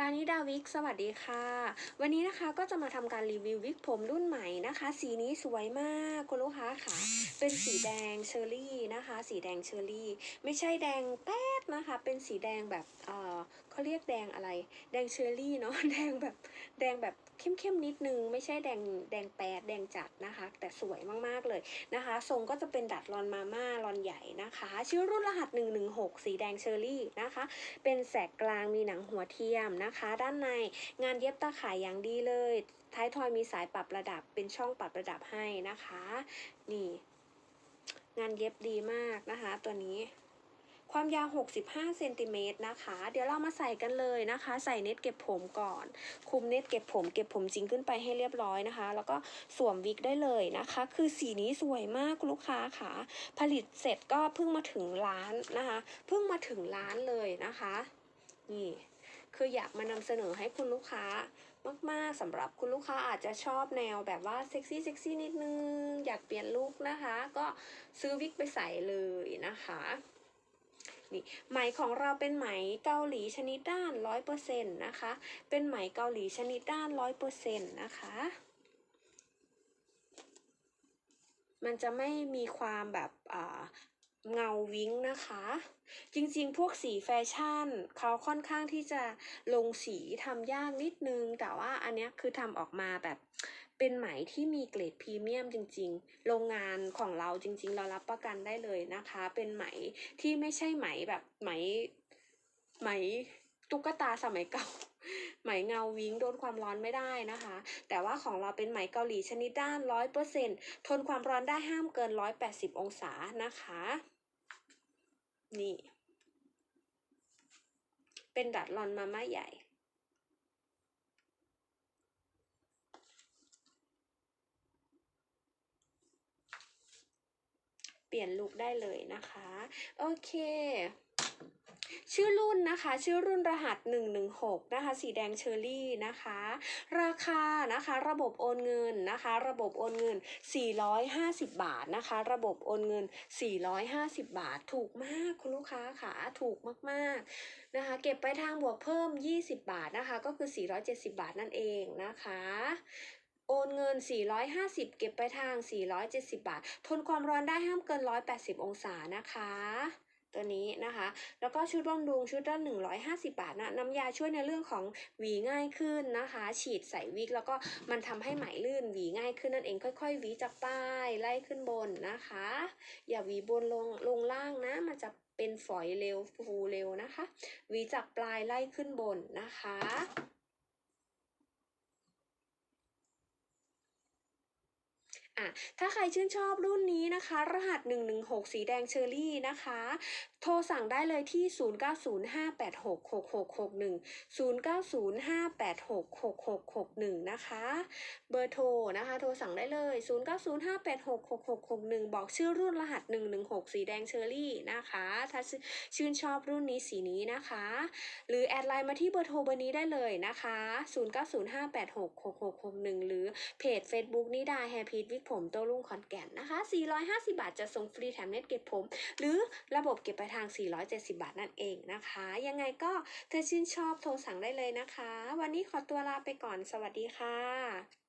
ลานิดาวิกสวัสดีค่ะ วันนี้นะคะก็จะมาทำการรีวิววิกผมรุ่นใหม่นะคะ สีนี้สวยมากคุณลูกค้าค่ะ เป็นสีแดงเชอร์รี่นะคะ สีแดงเชอร์รี่ ไม่ใช่แดงแป๊ดนะคะ เป็นสีแดงแบบเอ่อ เขาเรียกแดงอะไร แดงเชอร์รี่เนาะแดงแบบแดงแบบเข้มๆนิดนึง ไม่ใช่แดงแดงแปดแดงจัดนะคะ แต่สวยมากๆเลยนะคะ ทรงก็จะเป็นดัดรอนมาม่ารอนใหญ่นะคะ ชื่อรุ่นรหัส 116 สีแดงเชอร์รี่นะคะ เป็นแสกกลางมีหนังหัวเทียมนะคะ ด้านในงานเย็บตาข่ายอย่างดีเลย ท้ายทอยมีสายปรับระดับเป็นช่องปรับระดับให้นะคะ นี่ งานเย็บดีมากนะคะ ตัวนี้ ความยาว 65เซนติเมตรนะคะ เดี๋ยวเรามาใส่กันเลยนะคะ ใส่เน็ตเก็บผมก่อน คุมเน็ตเก็บผม เก็บผมจริงขึ้นไปให้เรียบร้อยนะคะ แล้วก็สวมวิกได้เลยนะคะ คือสีนี้สวยมากลูกค้าค่ะ ผลิตเสร็จก็เพิ่งมาถึงร้านนะคะ เพิ่งมาถึงร้านเลยนะคะ นี่คืออยากมานำเสนอให้คุณลูกค้ามาก ๆสำหรับคุณลูกค้าอาจจะชอบแนวแบบว่าเซ็กซี่เซ็กซี่นิดนึง อยากเปลี่ยนลุคนะคะ ก็ซื้อวิกไปใส่เลยนะคะ นี่ไหมของเราเป็นไหมเกาหลีชนิดด้านร้อยเปอร์เซ็นต์นะคะ เป็นไหมเกาหลีชนิดด้านร้อยเปอร์เซ็นต์นะคะ มันจะไม่มีความแบบอ่า เงาวิ้งนะคะ จริงๆ พวกสีแฟชั่น เขาค่อนข้างที่จะลงสีทำยากนิดนึง แต่ว่าอันนี้คือทำออกมาแบบเป็นไหมที่มีเกรดพรีเมียมจริงๆ โรงงานของเราจริง ๆ เรารับประกันได้เลยนะคะ เป็นไหมที่ไม่ใช่ไหมแบบไหมไหมตุ๊กตาสมัยเก่าไหมเงาวิ้งโดนความร้อนไม่ได้นะคะ แต่ว่าของเราเป็นไหมเกาหลีชนิดด้านร้อยเปอร์เซ็นทนความร้อนได้ห้ามเกินร้อยแปดสิบองศานะคะ นี่ เป็นดัดรอนมาม่าใหญ่ เปลี่ยนลุคได้เลยนะคะ โอเค ชื่อรุ่นนะคะ ชื่อรุ่นรหัส 116 นะคะ สีแดงเชอร์รี่นะคะ ราคานะคะ ระบบโอนเงินนะคะ ระบบโอนเงิน 450 บาทนะคะ ระบบโอนเงิน 450 บาท ถูกมากคุณลูกค้าค่ะถูกมากๆนะคะ เก็บไปทางบวกเพิ่ม 20 บาทนะคะ ก็คือ 470 บาทนั่นเองนะคะโอนเงิน 450 เก็บไปทาง 470 บาท ทนความร้อนได้ห้ามเกิน 180 องศานะคะ ตัวนี้นะคะ แล้วก็ชุดบำรุงชุดละ150 บาทนะน้ำยาช่วยในเรื่องของหวีง่ายขึ้นนะคะ ฉีดใส่วิกแล้วก็มันทำให้ไหมลื่นหวีง่ายขึ้นนั่นเองค่อย ๆ หวีจากปลายไล่ขึ้นบนนะคะ อย่าหวีบนลงลงล่างนะ มันจะเป็นฝอยเร็วฟูเร็วนะคะหวีจากปลายไล่ขึ้นบนนะคะ อะ ถ้าใครชื่นชอบรุ่นนี้นะคะ รหัส 116 สีแดงเชอร์รี่นะคะ โทรสั่งได้เลยที่ 0905866661 0905866661 นะคะ เบอร์โทรนะคะ โทรสั่งได้เลย 0905866661 บอกชื่อรุ่นรหัส 116 สีแดงเชอร์รี่นะคะ ถ้าชื่นชอบรุ่นนี้สีนี้นะคะ หรือแอดไลน์มาที่เบอร์โทรเบอร์นี้ได้เลยนะคะ 0905866661 หรือเพจ Facebook นิดาแฮร์พีทวิกผมโต้รุ่งขอนแก่นนะคะ 450 บาทจะส่งฟรีแถมเน็ตเก็บผม หรือระบบเก็บปลายทาง 470 บาทนั่นเองนะคะ ยังไงก็ถ้าชื่นชอบโทรสั่งได้เลยนะคะ วันนี้ขอตัวลาไปก่อน สวัสดีค่ะ